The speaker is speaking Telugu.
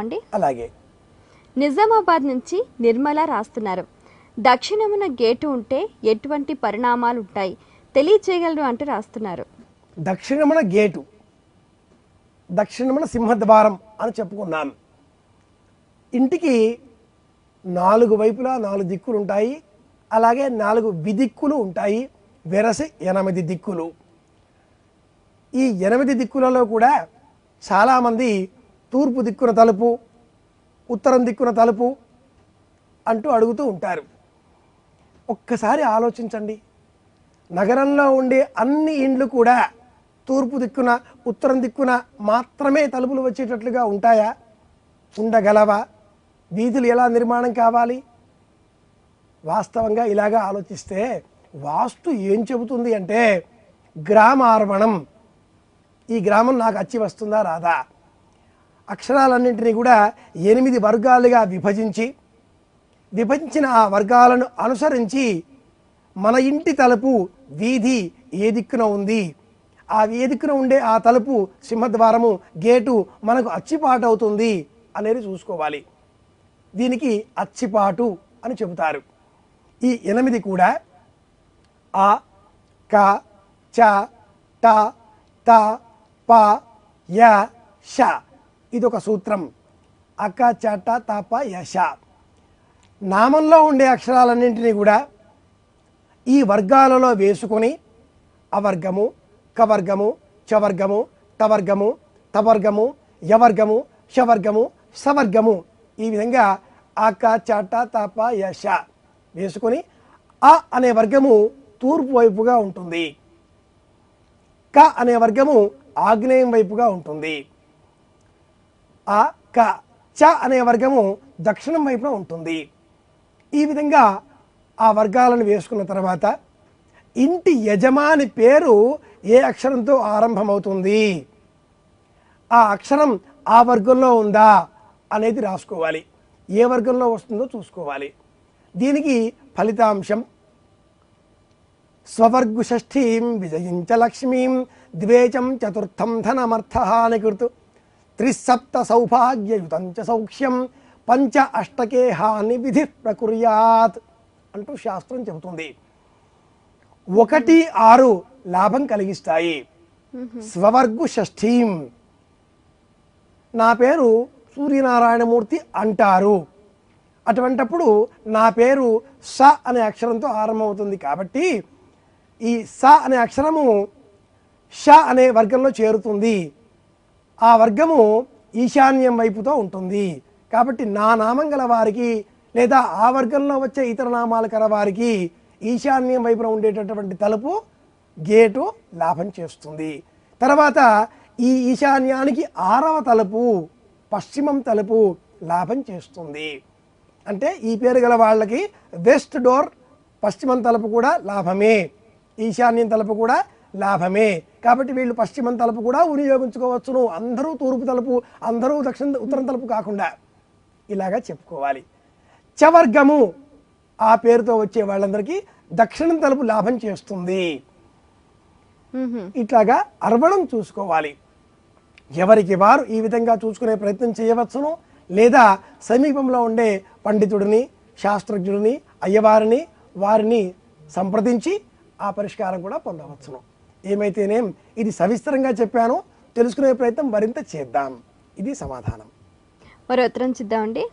అండి అలాగే. నిజామాబాద్ నుంచి నిర్మల రాస్తున్నారు. దక్షిణమున గేటు ఉంటే ఎటువంటి పరిణామాలు ఉంటాయి తెలియచేయగలరు అంటూ రాస్తున్నారు. దక్షిణమున గేటు దక్షిణమున సింహద్వారం అని చెప్పుకున్నాం ఇంటికి నాలుగు వైపులా నాలుగు దిక్కులు ఉంటాయి అలాగే నాలుగు విదిక్కులు ఉంటాయి. వెరసి ఎనిమిది దిక్కులు. ఈ ఎనిమిది దిక్కులలో కూడా చాలామంది తూర్పు దిక్కున తలుపు ఉత్తరం దిక్కున తలుపు అంటూ అడుగుతూ ఉంటారు. ఒక్కసారి ఆలోచించండి. నగరంలో ఉండే అన్ని ఇండ్లు కూడా తూర్పు దిక్కున ఉత్తరం దిక్కున మాత్రమే తలుపులు వచ్చేటట్లుగా ఉంటాయా? ఉండగలవా? వీధులు ఎలా నిర్మాణం కావాలి? వాస్తవంగా ఇలాగా ఆలోచిస్తే వాస్తు ఏం చెబుతుంది అంటే గ్రామార్వణం ఈ గ్రామం నాకు అచ్చి వస్తుందా రాదా? అక్షరాలన్నింటినీ కూడా ఎనిమిది వర్గాలుగా విభజించి విభజించిన ఆ వర్గాలను అనుసరించి మన ఇంటి తలుపు వీధి ఏ దిక్కున ఉంది? ఆ వేదికన ఉండే ఆ తలుపు సింహద్వారము గేటు మనకు అచ్చిపాటు అవుతుంది అనేది చూసుకోవాలి. దీనికి అచ్చిపాటు అని చెబుతారు. ఈ ఎనిమిది కూడా ఆ క చ ట త ప య ష ఇది ఒక సూత్రం అక్క చట తప యశ నామంలో ఉండే అక్షరాలన్నింటినీ కూడా ఈ వర్గాలలో వేసుకొని అవర్గము కవర్గము చవర్గము టవర్గము తవర్గము యవర్గము షవర్గము సవర్గము ఈ విధంగా అక చట తప యశ వేసుకొని అ అనే వర్గము తూర్పు వైపుగా ఉంటుంది. క అనే వర్గము ఆగ్నేయం వైపుగా ఉంటుంది. ఆ క చ అనే వర్గము దక్షిణం వైపున ఉంటుంది. ఈ విధంగా ఆ వర్గాలను వేసుకున్న తర్వాత ఇంటి యజమాని పేరు ఏ అక్షరంతో ఆరంభమవుతుంది? ఆ అక్షరం ఆ వర్గంలో ఉందా అనేది రాసుకోవాలి. ఏ వర్గంలో వస్తుందో చూసుకోవాలి. దీనికి ఫలితాంశం స్వవర్గు షష్ఠీం విజయించ లక్ష్మీం ద్వేచం చతుర్థం ధనమర్థహాని కృతు త్రిసప్త సౌభాగ్యయుతం చ సౌఖ్యం పంచ అష్టకే హాని విధి ప్రకుర్యాత్ అంటూ శాస్త్రం చెబుతుంది. ఒకటి ఆరు లాభం కలిగిస్తాయి. స్వవర్గు షష్ఠీం నా పేరు సూర్యనారాయణమూర్తి అంటారు. అటువంటప్పుడు నా పేరు స అనే అక్షరంతో ఆరంభమవుతుంది కాబట్టి ఈ స అనే అక్షరము ష అనే వర్గంలో చేరుతుంది. ఆ వర్గము ఈశాన్యం వైపుతో ఉంటుంది. కాబట్టి నా నామం గల వారికి లేదా ఆ వర్గంలో వచ్చే ఇతర నామాలు గల వారికి ఈశాన్యం వైపున ఉండేటటువంటి తలుపు గేటు లాభం చేస్తుంది. తర్వాత ఈ ఈశాన్యానికి ఆరవ తలుపు పశ్చిమం తలుపు లాభం చేస్తుంది. అంటే ఈ పేరు గల వాళ్ళకి వెస్ట్ డోర్ పశ్చిమం తలుపు కూడా లాభమే. ఈశాన్యం తలుపు కూడా లాభమే. కాబట్టి వీళ్ళు పశ్చిమం తలుపు కూడా వినియోగించుకోవచ్చును. అందరూ తూర్పు తలుపు అందరూ దక్షిణ ఉత్తరం తలుపు కాకుండా ఇలాగా చెప్పుకోవాలి. చవర్గము ఆ పేరుతో వచ్చే వాళ్ళందరికీ దక్షిణం తలుపు లాభం చేస్తుంది. ఇట్లాగా అర్వణం చూసుకోవాలి. ఎవరికి వారు ఈ విధంగా చూసుకునే ప్రయత్నం చేయవచ్చును? లేదా సమీపంలో ఉండే పండితుడిని శాస్త్రజ్ఞుడిని అయ్యవారిని వారిని సంప్రదించి ఆ పరిష్కారం కూడా పొందవచ్చును. ఏమైతేనేం ఇది సవిస్తరంగా చెప్పాను. తెలుసుకునే ప్రయత్నం మరింత చేద్దాం. ఇది సమాధానం. మరో ఉత్తరం చూద్దామండి.